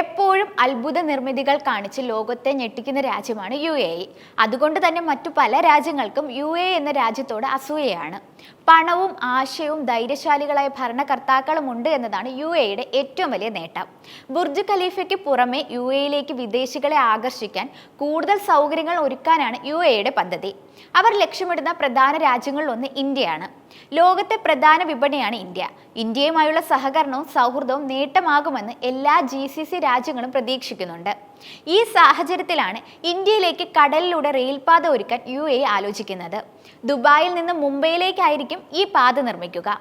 എപ്പോഴും അത്ഭുത നിർമ്മിതികൾ കാണിച്ച് ലോകത്തെ ഞെട്ടിക്കുന്ന രാജ്യമാണ് യു എ. ഇ അതുകൊണ്ട് തന്നെ മറ്റു പല രാജ്യങ്ങൾക്കും യു എ എന്ന രാജ്യത്തോട് അസൂയയാണ്. പണവും ആശയവും ധൈര്യശാലികളായ ഭരണകർത്താക്കളും ഉണ്ട് എന്നതാണ് യു എയുടെ ഏറ്റവും വലിയ നേട്ടം. ബുർജ് ഖലീഫയ്ക്ക് പുറമെ യു എയിലേക്ക് വിദേശികളെ ആകർഷിക്കാൻ കൂടുതൽ സൗകര്യങ്ങൾ ഒരുക്കാനാണ് യു എയുടെ പദ്ധതി. അവർ ലക്ഷ്യമിടുന്ന പ്രധാന രാജ്യങ്ങളിലൊന്ന് ഇന്ത്യയാണ്. ലോകത്തെ പ്രധാന വിപണിയാണ് ഇന്ത്യ. ഇന്ത്യയുമായുള്ള സഹകരണവും സൗഹൃദവും നേട്ടമാകുമെന്ന് എല്ലാ ജി സി സി രാജ്യങ്ങളും പ്രതീക്ഷിക്കുന്നുണ്ട്. ഈ സാഹചര്യത്തിലാണ് ഇന്ത്യയിലേക്ക് കടലിലൂടെ റെയിൽപാത ഒരുക്കാൻ യു എ ആലോചിക്കുന്നത്. ദുബായിൽ നിന്ന് മുംബൈയിലേക്കായിരിക്കും ഈ പാത നിർമ്മിക്കുക.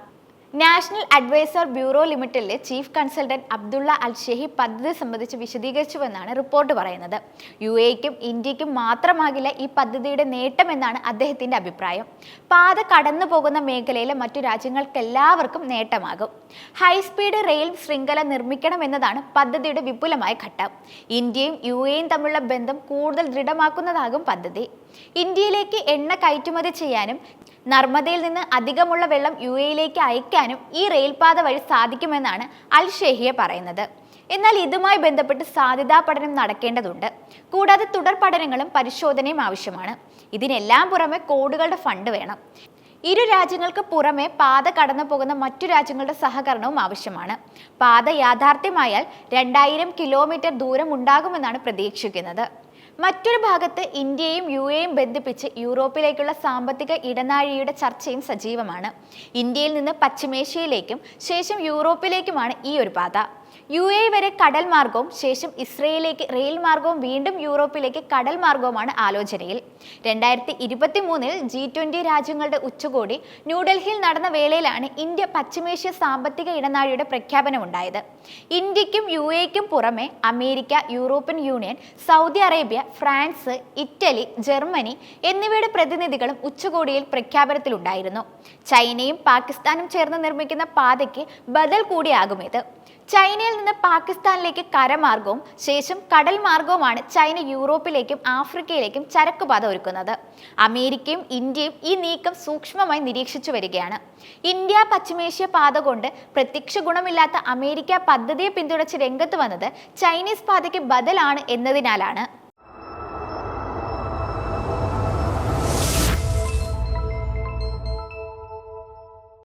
National advisor bureau ലിമിറ്റഡിലെ chief consultant Abdullah Al Shehi പദ്ധതി സംബന്ധിച്ച് വിശദീകരിച്ചുവെന്നാണ് റിപ്പോർട്ട് പറയുന്നത്. യു എക്കും ഇന്ത്യക്കും മാത്രമാകില്ല ഈ പദ്ധതിയുടെ നേട്ടമെന്നാണ് അദ്ദേഹത്തിന്റെ അഭിപ്രായം. പാത കടന്നു പോകുന്ന മേഖലയിലെ മറ്റു രാജ്യങ്ങൾക്കെല്ലാവർക്കും നേട്ടമാകും. ഹൈസ്പീഡ് റെയിൽ ശൃംഖല നിർമ്മിക്കണമെന്നതാണ് പദ്ധതിയുടെ വിപുലമായ ഘട്ടം. ഇന്ത്യയും യു എയും തമ്മിലുള്ള ബന്ധം കൂടുതൽ ദൃഢമാക്കുന്നതാകും പദ്ധതി. ഇന്ത്യയിലേക്ക് എണ്ണ കയറ്റുമതി ചെയ്യാനും നർമ്മദയിൽ നിന്ന് അധികമുള്ള വെള്ളം യു എയിലേക്ക് അയക്കാനും ഈ റെയിൽപാത വഴി സാധിക്കുമെന്നാണ് അൽ ഷെഹിയ പറയുന്നത്. എന്നാൽ ഇതുമായി ബന്ധപ്പെട്ട് സാധ്യതാ പഠനം നടക്കേണ്ടതുണ്ട്. കൂടാതെ തുടർ പഠനങ്ങളും പരിശോധനയും ആവശ്യമാണ്. ഇതിനെല്ലാം പുറമെ കോടുകളുടെ ഫണ്ട് വേണം. ഇരു രാജ്യങ്ങൾക്ക് പുറമെ പാത കടന്നു പോകുന്ന മറ്റു രാജ്യങ്ങളുടെ സഹകരണവും ആവശ്യമാണ്. പാത യാഥാർത്ഥ്യമായാൽ രണ്ടായിരം കിലോമീറ്റർ ദൂരം ഉണ്ടാകുമെന്നാണ് പ്രതീക്ഷിക്കുന്നത്. മറ്റൊരു ഭാഗത്ത് ഇന്ത്യയും യു എയും ബന്ധിപ്പിച്ച് യൂറോപ്പിലേക്കുള്ള സാമ്പത്തിക ഇടനാഴിയുടെ ചർച്ചയും സജീവമാണ്. ഇന്ത്യയിൽ നിന്ന് പശ്ചിമേഷ്യയിലേക്കും ശേഷം യൂറോപ്പിലേക്കുമാണ് ഈ ഒരു പാത. യു എ വരെ കടൽ മാർഗവും ശേഷം ഇസ്രയേലിലേക്ക് റെയിൽ മാർഗവും വീണ്ടും യൂറോപ്പിലേക്ക് കടൽ മാർഗവുമാണ് ആലോചനയിൽ. രണ്ടായിരത്തി ഇരുപത്തി മൂന്നിൽ ജി ട്വന്റി രാജ്യങ്ങളുടെ ഉച്ചകോടി ന്യൂഡൽഹിയിൽ നടന്ന വേളയിലാണ് ഇന്ത്യ പശ്ചിമേഷ്യ സാമ്പത്തിക ഇടനാഴിയുടെ പ്രഖ്യാപനമുണ്ടായത്. ഇന്ത്യക്കും യു എക്കും പുറമെ America European Union Saudi Arabia France Italy Germany എന്നിവയുടെ പ്രതിനിധികളും ഉച്ചകോടിയിൽ പ്രഖ്യാപനത്തിലുണ്ടായിരുന്നു. ചൈനയും പാകിസ്ഥാനും ചേർന്ന് നിർമ്മിക്കുന്ന പാതയ്ക്ക് ബദൽ കൂടിയാകും ഇത്. ചൈനയിൽ നിന്ന് പാകിസ്ഥാനിലേക്ക് കരമാർഗവും ശേഷം കടൽ മാർഗവുമാണ് ചൈന യൂറോപ്പിലേക്കും ആഫ്രിക്കയിലേക്കും ചരക്കുപാത ഒരുക്കുന്നത്. അമേരിക്കയും ഇന്ത്യയും ഈ നീക്കം സൂക്ഷ്മമായി നിരീക്ഷിച്ചു വരികയാണ്. ഇന്ത്യ പശ്ചിമേഷ്യ പാത കൊണ്ട് പ്രത്യക്ഷ ഗുണമില്ലാത്ത അമേരിക്ക പദ്ധതിയെ പിന്തുണച്ച് രംഗത്ത് വന്നത് ചൈനീസ് പാതയ്ക്ക് ബദലാണ് എന്നതിനാലാണ്.